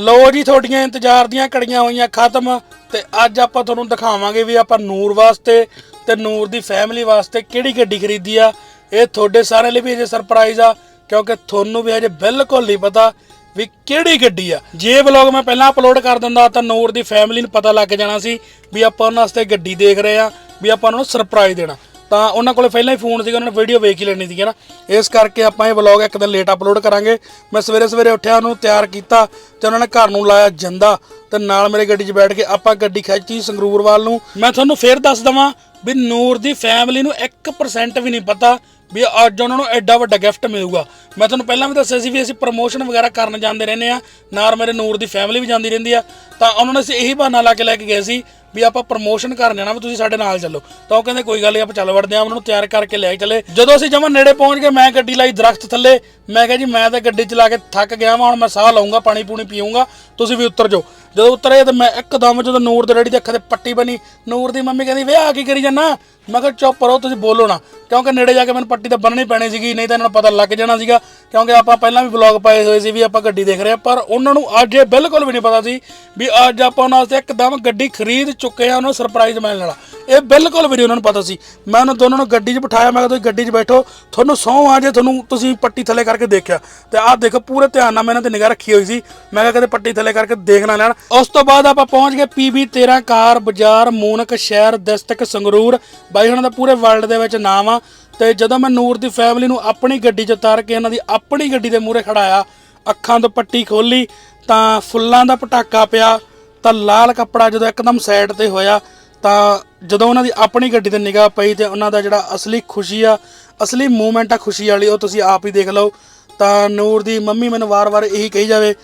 ਲੋ ਜੀ, ਤੁਹਾਡੀਆਂ ਇੰਤਜ਼ਾਰ ਦੀਆਂ ਕੜੀਆਂ ਹੋਈਆਂ ਖਤਮ ਤੇ ਅੱਜ ਆਪਾਂ ਤੁਹਾਨੂੰ ਦਿਖਾਵਾਂਗੇ ਵੀ ਆਪਾਂ ਨੂਰ ਵਾਸਤੇ ਤੇ ਨੂਰ ਦੀ ਫੈਮਿਲੀ ਵਾਸਤੇ ਕਿਹੜੀ ਗੱਡੀ ਖਰੀਦੀ ਆ। ਇਹ ਤੁਹਾਡੇ ਸਾਰਿਆਂ ਲਈ ਵੀ ਅਜੇ ਸਰਪ੍ਰਾਈਜ਼ ਆ, ਕਿਉਂਕਿ ਤੁਹਾਨੂੰ ਵੀ ਅਜੇ ਬਿਲਕੁਲ ਨਹੀਂ ਪਤਾ ਵੀ ਕਿਹੜੀ ਗੱਡੀ ਆ। ਜੇ ਵਲੌਗ ਮੈਂ ਪਹਿਲਾਂ ਅਪਲੋਡ ਕਰ ਦਿੰਦਾ ਤਾਂ ਨੂਰ ਦੀ ਫੈਮਿਲੀ ਨੂੰ ਪਤਾ ਲੱਗ ਜਾਣਾ ਸੀ ਵੀ ਆਪਾਂ ਉਹਨਾਂ ਵਾਸਤੇ ਗੱਡੀ ਦੇਖ ਰਹੇ ਆ, ਵੀ ਆਪਾਂ ਉਹਨਾਂ ਨੂੰ ਸਰਪ੍ਰਾਈਜ਼ ਦੇਣਾ। ਤਾਂ ਉਹਨਾਂ ਕੋਲੇ ਪਹਿਲਾਂ ਹੀ ਫੋਨ ਸੀਗਾ, ਉਹਨਾਂ ਨੇ ਵੀਡੀਓ ਵੇਖ ਹੀ ਲੈਣੀ ਸੀਗੀ ਨਾ। ਇਸ ਕਰਕੇ ਆਪਾਂ ਇਹ ਵਲੌਗ ਇੱਕ ਦਿਨ ਲੇਟ ਅਪਲੋਡ ਕਰਾਂਗੇ। ਮੈਂ ਸਵੇਰੇ ਸਵੇਰੇ ਉੱਠਿਆ, ਉਹਨੂੰ ਤਿਆਰ ਕੀਤਾ, ਤੇ ਉਹਨਾਂ ਨੇ ਘਰ ਨੂੰ ਲਾਇਆ ਜੰਦਾ, ਤੇ ਨਾਲ ਮੇਰੇ ਗੱਡੀ 'ਚ ਬੈਠ ਕੇ ਆਪਾਂ ਗੱਡੀ ਖਿੱਚੀ ਸੰਗਰੂਰ ਵੱਲ ਨੂੰ। ਮੈਂ ਤੁਹਾਨੂੰ ਫੇਰ ਦੱਸ ਦਵਾਂ ਵੀ ਨੂਰ ਦੀ ਫੈਮਿਲੀ ਨੂੰ 1% ਵੀ ਨਹੀਂ ਪਤਾ ਵੀ ਅੱਜ ਉਹਨਾਂ ਨੂੰ ਐਡਾ ਵੱਡਾ ਗਿਫਟ ਮਿਲੂਗਾ। ਮੈਂ ਤੁਹਾਨੂੰ ਪਹਿਲਾਂ ਵੀ ਦੱਸਿਆ ਸੀ ਵੀ ਅਸੀਂ ਪ੍ਰਮੋਸ਼ਨ ਵਗੈਰਾ ਕਰਨ ਜਾਂਦੇ ਰਹਿੰਦੇ ਆ ਨਾਲ ਮੇਰੇ ਨੂਰ ਦੀ ਫੈਮਿਲੀ ਵੀ ਜਾਂਦੀ ਰਹਿੰਦੀ ਆ। ਤਾਂ ਉਹਨਾਂ ਨੇ ਅਸੀਂ ਇਹੀ ਬਹਾਨਾ ਲਾ ਕੇ ਲੈ ਕੇ ਗਏ ਸੀ ਵੀ ਆਪਾਂ ਪ੍ਰਮੋਸ਼ਨ ਕਰਨ ਜਾਣਾ ਵੀ ਤੁਸੀਂ ਸਾਡੇ ਨਾਲ ਚੱਲੋ। ਤਾਂ ਉਹ ਕਹਿੰਦੇ, ਕੋਈ ਗੱਲ ਨਹੀਂ ਆਪਾਂ ਚੱਲ ਵੜਦੇ ਆ ਉਹਨਾਂ ਨੂੰ ਤਿਆਰ ਕਰਕੇ ਲੈ ਕੇ ਚੱਲੇ। ਜਦੋਂ ਅਸੀਂ ਜਮਾਂ ਨੇੜੇ ਪਹੁੰਚ ਗਏ, ਮੈਂ ਗੱਡੀ ਲਾਈ ਦਰਖਤ ਥੱਲੇ। ਮੈਂ ਕਿਹਾ ਜੀ, ਮੈਂ ਤਾਂ ਗੱਡੀ ਚਲਾ ਕੇ ਥੱਕ ਗਿਆ ਵਾਂ, ਹੁਣ ਮੈਂ ਸਾਹ ਲਊਂਗਾ, ਪਾਣੀ ਪੂਣੀ ਪੀਊਂਗਾ। ਤੁਸੀਂ ਵੀ ਉਤਰ ਜਾਓ। ਜਦੋਂ ਉਤਰੇ ਤਾਂ ਮੈਂ ਇੱਕਦਮ ਜਦੋਂ ਨੂਰ ਦੇ ਡੈਡੀ ਦੇ ਅੱਖਾਂ ਤੇ ਪੱਟੀ ਬਣੀ, ਨੂਰ ਦੀ ਮੰਮੀ ਕਹਿੰਦੀ ਵੇ ਆ ਕੀ ਕਰੀ ਜਾਨਾ? ਮੈਂ ਕਿਹਾ, ਚੁੱਪ ਰਹੋ, ਤੁਸੀਂ ਬੋਲੋ ਨਾ। ਕਿਉਂਕਿ ਨੇੜੇ ਜਾ ਕੇ ਮੈਨੂੰ ਪੱਟੀ ਤਾਂ ਬੰਨਣੀ ਪੈਣੀ ਸੀਗੀ, ਨਹੀਂ ਤਾਂ ਇਹਨਾਂ ਨੂੰ ਪਤਾ ਲੱਗ ਜਾਣਾ ਸੀਗਾ। ਕਿਉਂਕਿ ਆਪਾਂ ਪਹਿਲਾਂ ਵੀ ਵਲੌਗ ਪਾਏ ਹੋਏ ਸੀ ਵੀ ਆਪਾਂ ਗੱਡੀ ਦੇਖ ਰਹੇ ਆ ਪਰ ਉਹਨਾਂ ਨੂੰ ਅੱਜ ਇਹ ਬਿਲਕੁਲ ਵੀ ਨਹੀਂ ਪਤਾ ਸੀ ਵੀ ਅੱਜ ਆਪਾਂ ਉਹਨਾਂ ਵਾਸਤੇ ਇੱਕਦਮ ਗੱਡੀ ਖਰੀਦ ਚੁੱਕੇ ਆ ਉਹਨਾਂ ਨੂੰ ਸਰਪ੍ਰਾਈਜ਼ ਮਿਲਣ ਵਾਲਾ। ਇਹ ਬਿਲਕੁਲ ਵੀ ਨਹੀਂ ਉਹਨਾਂ ਨੂੰ ਪਤਾ ਸੀ। ਮੈਂ ਉਹਨਾਂ ਦੋਨਾਂ ਨੂੰ ਗੱਡੀ 'ਚ ਬਿਠਾਇਆ, ਮੈਂ ਕਿਹਾ, ਤੁਸੀਂ ਗੱਡੀ 'ਚ ਬੈਠੋ। ਤੁਹਾਨੂੰ ਸਹੁੰ ਆ ਜੇ, ਤੁਹਾਨੂੰ ਤੁਸੀਂ ਪੱਟੀ ਥੱਲੇ ਕਰਕੇ ਦੇਖਿਆ। ਤੇ ਆਹ ਦੇਖੋ, ਪੂਰੇ ਧਿਆਨ ਨਾਲ ਮੈਂ ਇਹਨਾਂ ਤੇ ਨਿਗਾਹ ਰੱਖੀ ਹੋਈ ਸੀ। ਮੈਂ ਕਿਹਾ, ਕਦੇ ਪੱਟੀ ਥੱਲੇ ਕਰਕੇ ਦੇਖ ਨਾ ਲੈਣ। ਉਸ ਤੋਂ ਬਾਅਦ ਆਪਾਂ ਪਹੁੰਚ ਗਏ ਪੀਬੀ 13 ਕਾਰ ਬਾਜ਼ਾਰ, ਮੂਨਕ ਸ਼ਹਿਰ ਡਿਸਟ੍ਰਿਕਟ ਸੰਗਰੂਰ। ਬਾਈ ਉਹਨਾਂ ਦਾ ਪੂਰੇ ਵਰਲਡ ਦੇ ਵਿੱਚ ਨਾਮ ਆ। ਤੇ ਜਦੋਂ ਮੈਂ ਨੂਰ ਦੀ ਫੈਮਿਲੀ ਨੂੰ ਆਪਣੀ ਗੱਡੀ 'ਚ ਉਤਾਰ ਕੇ ਇਹਨਾਂ ਦੀ ਆਪਣੀ ਗੱਡੀ ਦੇ ਮੂਹਰੇ ਖੜਾਇਆ ਅੱਖਾਂ ਤੋਂ ਪੱਟੀ ਖੋਲੀ, ਤਾਂ ਫੁੱਲਾਂ ਦਾ ਪਟਾਕਾ ਪਿਆ, ਤਾਂ ਲਾਲ ਕੱਪੜਾ ਜਦੋਂ ਇੱਕਦਮ ਸਾਈਡ ਤੇ ਹੋਇਆ, ਤਾਂ ਜਦੋਂ ਉਹਨਾਂ ਦੀ ਆਪਣੀ ਗੱਡੀ ਤੇ ਨਿਗਾਹ ਪਈ ਤੇ ਉਹਨਾਂ ਦਾ ਜਿਹੜਾ ਅਸਲੀ ਖੁਸ਼ੀ ਆ, ਅਸਲੀ ਮੂਮੈਂਟ ਆ ਖੁਸ਼ੀ ਵਾਲੀ, ਉਹ ਤੁਸੀਂ ਆਪ ਹੀ ਦੇਖ ਲਓ। ਤਾਂ ਨੂਰ ਦੀ ਮੰਮੀ ਮੈਨੂੰ ਵਾਰ-ਵਾਰ ਇਹੀ ਕਹੀ ਜਾਵੇ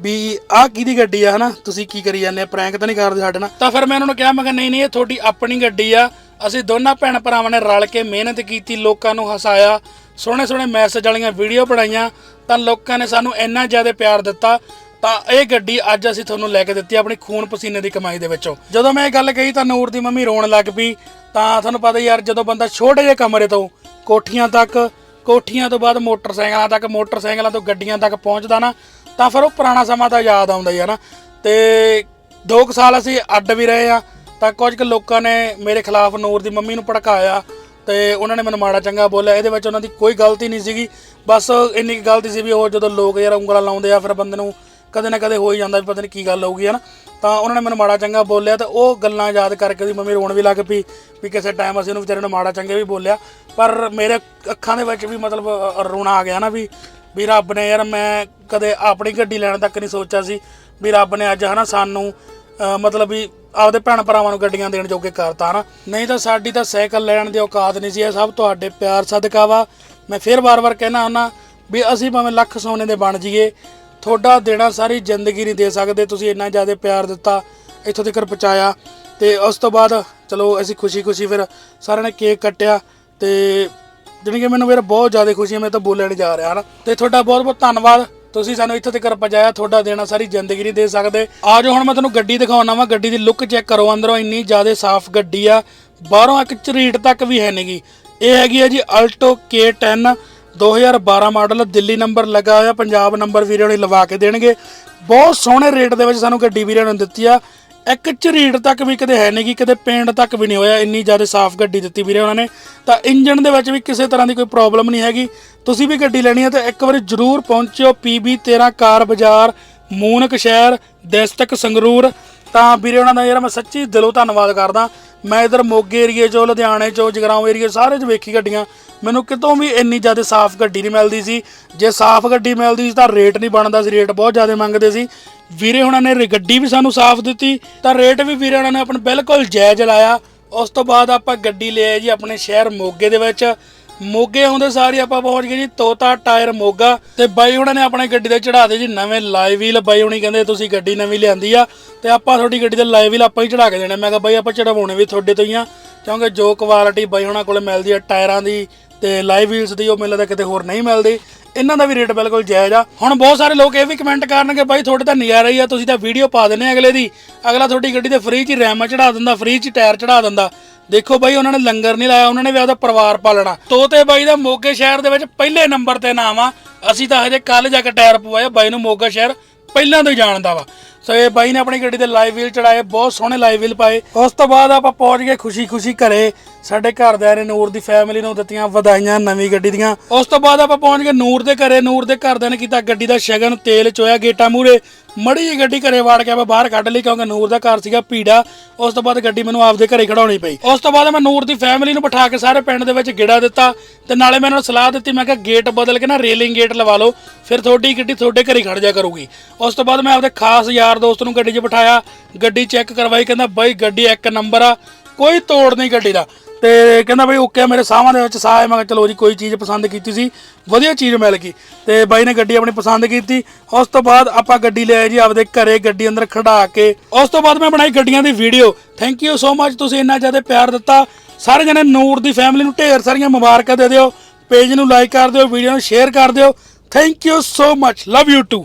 ਵੀ ਆਹ ਕਿਹਦੀ ਗੱਡੀ ਆ, ਹਨਾ? ਤੁਸੀਂ ਕੀ ਕਰੀ ਜਾਂਦੇ ਆ? ਪ੍ਰੈਂਕ ਤਾਂ ਨਹੀਂ ਕਰਦੇ ਸਾਡੇ ਨਾਲ। ਤਾਂ ਫਿਰ ਮੈਂ ਉਹਨਾਂ ਨੂੰ ਕਿਹਾ, ਮੈਂ ਕਿਹਾ, ਨਹੀਂ ਨਹੀਂ, ਇਹ ਤੁਹਾਡੀ ਆਪਣੀ ਗੱਡੀ ਆ। ਅਸੀਂ ਦੋਨਾਂ ਭੈਣ ਭਰਾਵਾਂ ਨੇ ਰਲ ਕੇ ਮਿਹਨਤ ਕੀਤੀ, ਲੋਕਾਂ ਨੂੰ ਹਸਾਇਆ, ਸੋਹਣੇ ਸੋਹਣੇ ਮੈਸੇਜ ਵਾਲੀਆਂ ਵੀਡੀਓ ਬਣਾਈਆਂ, ਤਾਂ ਲੋਕਾਂ ਨੇ ਸਾਨੂੰ ਇੰਨਾ ਜ਼ਿਆਦਾ ਪਿਆਰ ਦਿੱਤਾ। ਤਾਂ ਇਹ ਗੱਡੀ ਅੱਜ ਅਸੀਂ ਤੁਹਾਨੂੰ ਲੈ ਕੇ ਦਿੱਤੀ ਆਪਣੀ ਖੂਨ ਪਸੀਨੇ ਦੀ ਕਮਾਈ ਦੇ ਵਿੱਚੋਂ। ਜਦੋਂ ਮੈਂ ਇਹ ਗੱਲ ਕਹੀ, ਤਾਂ ਨੂਰ ਦੀ ਮੰਮੀ ਰੋਣ ਲੱਗ ਪਈ। ਤਾਂ ਤੁਹਾਨੂੰ ਪਤਾ ਯਾਰ, ਜਦੋਂ ਬੰਦਾ ਛੋਟੇ ਜਿਹੇ ਕਮਰੇ ਤੋਂ ਕੋਠੀਆਂ ਤੱਕ, ਕੋਠੀਆਂ ਤੋਂ ਬਾਅਦ ਮੋਟਰਸਾਈਕਲਾਂ ਤੱਕ, ਮੋਟਰਸਾਈਕਲਾਂ ਤੋਂ ਗੱਡੀਆਂ ਤੱਕ ਪਹੁੰਚਦਾ ਨਾ ਤਾਂ ਫਿਰ ਉਹ ਪੁਰਾਣਾ ਸਮਾਂ ਤਾਂ ਯਾਦ ਆਉਂਦਾ ਹੀ ਹੈ ਨਾ। ਤੇ 2 ਸਾਲ ਅਸੀਂ ਅੱਡ ਵੀ ਰਹੇ ਆ, ਤਾਂ ਕੁਝ ਕੁ ਲੋਕਾਂ ਨੇ ਮੇਰੇ ਖਿਲਾਫ ਨੂਰ ਦੀ ਮੰਮੀ ਨੂੰ ਭੜਕਾਇਆ ਤੇ ਉਹਨਾਂ ਨੇ ਮੈਨੂੰ ਮਾੜਾ ਚੰਗਾ ਬੋਲਿਆ। ਇਹਦੇ ਵਿੱਚ ਉਹਨਾਂ ਦੀ ਕੋਈ ਗਲਤੀ ਨਹੀਂ ਸੀਗੀ। ਬਸ ਇੰਨੀ ਕੁ ਗਲਤੀ ਸੀ ਵੀ ਉਹ ਜਦੋਂ ਲੋਕ ਯਾਰ ਉਂਗਲਾਂ ਲਾਉਂਦੇ ਆ, ਫਿਰ ਬੰਦੇ ਨੂੰ ਕਦੇ ਨਾ ਕਦੇ ਹੋ ਹੀ ਜਾਂਦਾ ਵੀ ਪਤਾ ਨਹੀਂ ਕੀ ਗੱਲ ਹੋਊਗੀ, ਹਨਾ। ਤਾਂ ਉਹਨਾਂ ਨੇ ਮੈਨੂੰ ਮਾੜਾ ਚੰਗਾ ਬੋਲਿਆ ਤਾਂ ਉਹ ਗੱਲਾਂ ਯਾਦ ਕਰਕੇ ਉਹਦੀ ਮੰਮੀ ਰੋਣ ਵੀ ਲੱਗ ਪਈ ਵੀ ਕਿਸੇ ਟਾਈਮ ਅਸੀਂ ਉਹਨੂੰ ਵਿਚਾਰੇ ਨੂੰ ਮਾੜਾ ਚੰਗੇ ਵੀ ਬੋਲਿਆ। ਪਰ ਮੇਰੇ ਅੱਖਾਂ ਦੇ ਵਿੱਚ ਵੀ ਮਤਲਬ ਰੋਣਾ ਆ ਗਿਆ ਨਾ ਵੀ ਵੀ ਰੱਬ ਨੇ ਯਾਰ ਮੈਂ ਕਦੇ ਆਪਣੀ ਗੱਡੀ ਲੈਣ ਤੱਕ ਨਹੀਂ ਸੋਚਿਆ ਸੀ ਵੀ ਰੱਬ ਨੇ ਅੱਜ ਹਨਾ ਸਾਨੂੰ ਮਤਲਬ ਵੀ ਆਪਦੇ ਭੈਣ ਭਰਾਵਾਂ ਨੂੰ ਗੱਡੀਆਂ ਦੇਣ ਜੋਗੇ ਕਰਤਾ ਹਨਾ। ਨਹੀਂ ਤਾਂ ਸਾਡੀ ਤਾਂ ਸਾਈਕਲ ਲੈਣ ਦੀ ਔਕਾਤ ਨਹੀਂ ਸੀ, ਇਹ ਸਭ ਤੁਹਾਡੇ ਪਿਆਰ ਸਦਕਾ ਵਾ। ਮੈਂ ਫਿਰ ਵਾਰ-ਵਾਰ ਕਹਿਣਾ ਹੁੰਦਾ ਵੀ ਅਸੀਂ ਭਾਵੇਂ ਲੱਖ ਸੋਨੇ ਦੇ ਬਣ ਜਾਈਏ, ਤੁਹਾਡਾ ਦੇਣਾ ਸਾਰੀ ਜ਼ਿੰਦਗੀ ਨਹੀਂ ਦੇ ਸਕਦੇ, ਤੁਸੀਂ ਇੰਨਾ ਜ਼ਿਆਦਾ ਪਿਆਰ ਦਿੱਤਾ, ਇੱਥੋਂ ਤੱਕ ਪਹੁੰਚਾਇਆ। ਤੇ ਉਸ ਤੋਂ ਬਾਅਦ ਚਲੋ ਅਸੀਂ ਖੁਸ਼ੀ-ਖੁਸ਼ੀ ਫਿਰ ਸਾਰਿਆਂ ਨੇ ਕੇਕ ਕੱਟਿਆ ਤੇ ਜਾਣੀ ਕਿ ਮੈਨੂੰ ਵੀਰ ਬਹੁਤ ਜ਼ਿਆਦਾ ਖੁਸ਼ੀ ਹੈ, ਮੈਂ ਤਾਂ ਬੋਲਿਆ ਜਾ ਰਿਹਾ ਹਨਾ। ਤੇ ਤੁਹਾਡਾ ਬਹੁਤ-ਬਹੁਤ ਧੰਨਵਾਦ। ਤੁਸੀਂ ਸਾਨੂੰ ਇੱਥੇ ਤੱਕ ਪਹੁੰਚਾਇਆ, ਤੁਹਾਡਾ ਦੇਣਾ ਸਾਰੀ ਜ਼ਿੰਦਗੀ ਨਹੀਂ ਦੇ ਸਕਦੇ। ਆ ਜਾਓ ਹੁਣ ਮੈਂ ਤੁਹਾਨੂੰ ਗੱਡੀ ਦਿਖਾਉਣਾ ਵਾ, ਗੱਡੀ ਦੀ ਲੁੱਕ ਚੈੱਕ ਕਰੋ, ਅੰਦਰੋਂ ਇੰਨੀ ਜ਼ਿਆਦਾ ਸਾਫ਼ ਗੱਡੀ ਆ। ਬਾਹਰੋਂ ਇੱਕ ਝਰੀਟ ਤੱਕ ਵੀ ਹੈ ਨਹੀਂਗੀ ਇਹ ਹੈਗੀ ਆ ਜੀ Alto K10 2012 model, Delhi number ਲੱਗਾ ਹੋਇਆ, ਪੰਜਾਬ ਨੰਬਰ ਵੀਰੇ ਹੋਣੀ ਲਵਾ ਕੇ ਦੇਣਗੇ। ਬਹੁਤ ਸੋਹਣੇ ਰੇਟ ਦੇ ਵਿੱਚ ਸਾਨੂੰ ਗੱਡੀ ਵੀਰੇ ਨੇ ਦਿੱਤੀ ਆ। ਇੱਕ ਝਰੀੜ ਤੱਕ ਵੀ ਕਦੇ ਹੈ ਨਹੀਂ ਕਿ ਕਦੇ ਪੇਂਟ ਤੱਕ ਵੀ ਨਹੀਂ ਹੋਇਆ। ਇੰਨੀ ਜ਼ਿਆਦਾ ਸਾਫ਼ ਗੱਡੀ ਦਿੱਤੀ ਵੀਰੇ ਉਹਨਾਂ ਨੇ। ਤਾਂ ਇੰਜਨ ਦੇ ਵਿੱਚ ਵੀ ਕਿਸੇ ਤਰ੍ਹਾਂ ਦੀ ਕੋਈ ਪ੍ਰੋਬਲਮ ਨਹੀਂ ਹੈਗੀ। ਤੁਸੀਂ ਵੀ ਗੱਡੀ ਲੈਣੀ ਹੈ ਤਾਂ ਇੱਕ ਵਾਰੀ ਜ਼ਰੂਰ ਪਹੁੰਚਿਓ PB 13 ਕਾਰ ਬਾਜ਼ਾਰ, ਮੂਨਕ ਸ਼ਹਿਰ ਦਸਤਕ ਸੰਗਰੂਰ। ਤਾਂ ਵੀਰੇ, ਉਹਨਾਂ ਦਾ ਯਾਰ ਮੈਂ ਸੱਚੀ ਦਿਲੋਂ ਧੰਨਵਾਦ ਕਰਦਾ। ਮੈਂ ਇਧਰ ਮੋਗੇ ਏਰੀਏ 'ਚੋਂ, ਲੁਧਿਆਣੇ 'ਚੋਂ, ਜਗਰਾਉਂ ਏਰੀਏ ਸਾਰੇ 'ਚ ਵੇਖੀ ਗੱਡੀਆਂ। ਮੈਨੂੰ ਕਿਤੋਂ ਵੀ ਇੰਨੀ ਜ਼ਿਆਦਾ ਸਾਫ਼ ਗੱਡੀ ਨਹੀਂ ਮਿਲਦੀ ਸੀ। ਜੇ ਸਾਫ਼ ਗੱਡੀ ਮਿਲਦੀ ਸੀ ਤਾਂ ਰੇਟ ਨਹੀਂ ਬਣਦਾ ਸੀ, ਰੇਟ ਬਹੁਤ ਜ਼ਿਆਦਾ ਮੰਗਦੇ ਸੀ। ਵੀਰੇ, ਉਹਨਾਂ ਨੇ ਰੇ- ਗੱਡੀ ਵੀ ਸਾਨੂੰ ਸਾਫ਼ ਦਿੱਤੀ, ਤਾਂ ਰੇਟ ਵੀ ਵੀਰੇ, ਉਹਨਾਂ ਨੇ ਆਪਣਾ ਬਿਲਕੁਲ ਜਾਇਜ਼ ਲਾਇਆ। ਉਸ ਤੋਂ ਬਾਅਦ ਆਪਾਂ ਗੱਡੀ ਲਿਆ ਜੀ ਆਪਣੇ ਸ਼ਹਿਰ ਮੋਗੇ ਦੇ ਵਿੱਚ। ਮੋਗੇ ਆਉਂਦੇ ਸਾਰੀ ਆਪਾਂ ਪਹੁੰਚ ਗਏ ਜੀ, ਤੋਤਾ ਟਾਇਰ ਮੋਗਾ ਤੇ ਬਾਈ ਉਹਨਾਂ ਨੇ ਆਪਣੇ ਗੱਡੀ ਦੇ ਚੜਾ ਦੇ ਜੀ, ਨਵੇਂ ਲਾਈਵ ਵੀਲ। ਬਾਈ ਹੁਣੀ ਕਹਿੰਦੇ ਤੁਸੀਂ ਗੱਡੀ ਨਵੀਂ ਲਿਆਂਦੀ ਆ ਤੇ ਆਪਾਂ ਤੁਹਾਡੀ ਗੱਡੀ ਦੇ ਲਾਈਵ ਵੀਲ ਆਪਾਂ ਹੀ ਚੜਾ ਕੇ ਦੇਣੇ। ਮੈਂ ਕਿਹਾ ਬਾਈ ਆਪਾਂ ਚੜਾਉਣੇ ਵੀ ਤੁਹਾਡੇ ਤੋਂ ਹੀ ਆ, ਕਿਉਂਕਿ ਜੋ ਕੁਆਲਿਟੀ ਬਾਈ ਉਹਨਾਂ ਕੋਲੇ ਮਿਲਦੀ ਆ, ਟਾਇਰਾਂ ਦੀ ਤੇ ਲਾਈਵ ਵੀਲਸ ਦੀ ਉਹ ਮਿਲਦਾ ਕਿਤੇ ਹੋਰ ਨਹੀਂ ਮਿਲਦੀ। ਇਹਨਾਂ ਦਾ ਵੀ ਰੇਟ ਬਿਲਕੁਲ ਜਾਇਜ਼ ਆ। ਹੁਣ ਬਹੁਤ ਸਾਰੇ ਲੋਕ ਇਹ ਵੀ ਕਮੈਂਟ ਕਰਨਗੇ, ਬਾਈ, ਤੁਹਾਡੇ ਤਾਂ ਨਜ਼ਾਰਾ ਹੀ ਆ, ਤੁਸੀਂ ਤਾਂ ਵੀਡੀਓ ਪਾ ਦਿੰਦੇ ਅਗਲੇ ਦੀ। ਅਗਲਾ ਤੁਹਾਡੀ ਗੱਡੀ ਤੇ ਫ੍ਰੀ 'ਚ ਹੀ ਰੈਮ ਚੜਾ ਦਿੰਦਾ ਫ੍ਰੀ 'ਚ ਟਾਇਰ ਚੜਾ ਦਿੰਦਾ। ਦੇਖੋ ਬਾਈ, ਉਹਨਾਂ ਨੇ ਲੰਗਰ ਨਹੀਂ ਲਾਇਆ, ਉਹਨਾਂ ਨੇ ਵੀ ਆਪਦਾ ਪਰਿਵਾਰ ਪਾਲਣਾ। ਤੋਤੇ ਬਾਈ ਦਾ ਮੋਗੇ ਸ਼ਹਿਰ ਦੇ ਵਿੱਚ ਪਹਿਲੇ ਨੰਬਰ ਤੇ ਨਾਮ ਆ। ਅਸੀਂ ਤਾਂ ਹਜੇ ਕੱਲ ਜਾ ਕੇ ਟਾਇਰ ਪਵਾਇਆ, ਬਾਈ ਨੂੰ ਮੋਗਾ ਸ਼ਹਿਰ ਪਹਿਲਾਂ ਤੋਂ ਹੀ ਜਾਣਦਾ ਵਾ। ਸੋ ਇਹ ਬਾਈ ਨੇ ਆਪਣੀ ਗੱਡੀ ਦੇ ਲਾਈਵ ਵੀਲ ਚੜਾਏ, ਬਹੁਤ ਸੋਹਣੇ ਲਾਈਵ ਵੀਲ ਪਾਏ। ਉਸ ਤੋਂ ਬਾਅਦ ਆਪਾਂ ਪਹੁੰਚ ਗਏ ਖੁਸ਼ੀ-ਖੁਸ਼ੀ ਘਰੇ। ਸਾਡੇ ਘਰਦਿਆਂ ਨੇ ਨੂਰ ਦੀ ਫੈਮਿਲੀ ਨੂੰ ਦਿੱਤੀਆਂ ਵਧਾਈਆਂ ਨਵੀਂ ਗੱਡੀ ਦੀਆਂ। ਉਸ ਤੋਂ ਬਾਅਦ ਆਪਾਂ ਪਹੁੰਚ ਗਏ ਨੂਰ ਦੇ ਘਰੇ। ਨੂਰ ਦੇ ਘਰਦਿਆਂ ਨੇ ਕੀਤਾ ਗੱਡੀ ਦਾ ਸ਼ਗਨ, ਤੇਲ ਚੋਇਆ ਗੇਟਾਂ ਮੂਰੇ ਮੜੀ ਜਿਹੀ ਗੱਡੀ ਘਰੇ ਵਾੜ ਕੇ ਆਪਾਂ ਬਾਹਰ ਕੱਢ ਲਈ ਕਿਉਂਕਿ ਨੂਰ ਦਾ ਘਰ ਸੀਗਾ ਭੀੜਾ। ਉਸ ਤੋਂ ਬਾਅਦ ਗੱਡੀ ਮੈਨੂੰ ਆਪਦੇ ਘਰੇ ਖੜਾਉਣੀ ਪਈ। ਉਸ ਤੋਂ ਬਾਅਦ ਮੈਂ ਨੂਰ ਦੀ ਫੈਮਿਲੀ ਨੂੰ ਬਿਠਾ ਕੇ ਸਾਰੇ ਪਿੰਡ ਦੇ ਵਿੱਚ ਗਿੜਾ ਦਿੱਤਾ ਤੇ ਨਾਲੇ ਮੈਨੂੰ ਸਲਾਹ ਦਿੱਤੀ, ਮੈਂ ਕਿਹਾ ਗੇਟ ਬਦਲ ਕੇ ਨਾ ਰੇਲਿੰਗ ਗੇਟ ਲਵਾ ਲਓ, ਫਿਰ ਤੁਹਾਡੀ ਗੱਡੀ ਤੁਹਾਡੇ ਘਰੇ ਖੜ ਜਾ ਕਰੂਗੀ। ਉਸ ਤੋਂ ਬਾਅਦ ਮੈਂ ਆਪਦੇ ਖਾਸ ਯਾਰ ਦੋਸਤ ਨੂੰ ਗੱਡੀ 'ਚ ਬਿਠਾਇਆ, ਗੱਡੀ ਚੈੱਕ ਕਰਵਾਈ, ਕਹਿੰਦਾ ਬਾਈ ਗੱਡੀ ਇੱਕ ਨੰਬਰ ਆ, ਕੋਈ ਤੋੜ ਨਹੀਂ ਗੱਡੀ ਦਾ। ਤੇ ਕਹਿੰਦਾ ਬਈ ਓਕੇ ਮੇਰੇ ਸਾਹਾਂ ਦੇ ਵਿੱਚ ਸਾਹ ਹੈ ਮੈਂ ਕਿਹਾ ਚਲੋ ਜੀ, ਕੋਈ ਚੀਜ਼ ਪਸੰਦ ਕੀਤੀ ਸੀ, ਵਧੀਆ ਚੀਜ਼ ਮਿਲ ਗਈ। ਤੇ ਬਾਈ ਨੇ ਗੱਡੀ ਆਪਣੀ ਪਸੰਦ ਕੀਤੀ। ਉਸ ਤੋਂ ਬਾਅਦ ਆਪਾਂ ਗੱਡੀ ਲੈ ਆਏ ਜੀ, ਆਪਦੇ ਘਰੇ ਗੱਡੀ ਅੰਦਰ ਖੜਾ ਕੇ। ਉਸ ਤੋਂ ਬਾਅਦ ਮੈਂ ਬਣਾਈ ਗੱਡੀਆਂ ਦੀ video. Thank you so much ਤੁਸੀਂ ਇੰਨਾ ਜ਼ਿਆਦਾ ਪਿਆਰ ਦਿੱਤਾ। ਸਾਰੇ ਜਣੇ ਨੂਰ ਦੀ ਫੈਮਿਲੀ ਨੂੰ ਢੇਰ ਸਾਰੀਆਂ ਮੁਬਾਰਕਾਂ ਦੇ ਦਿਓ। ਪੇਜ ਨੂੰ ਲਾਈਕ ਕਰ ਦਿਓ ਵੀਡੀਓ ਨੂੰ ਸ਼ੇਅਰ ਕਰ ਦਿਓ। Thank you so much love you too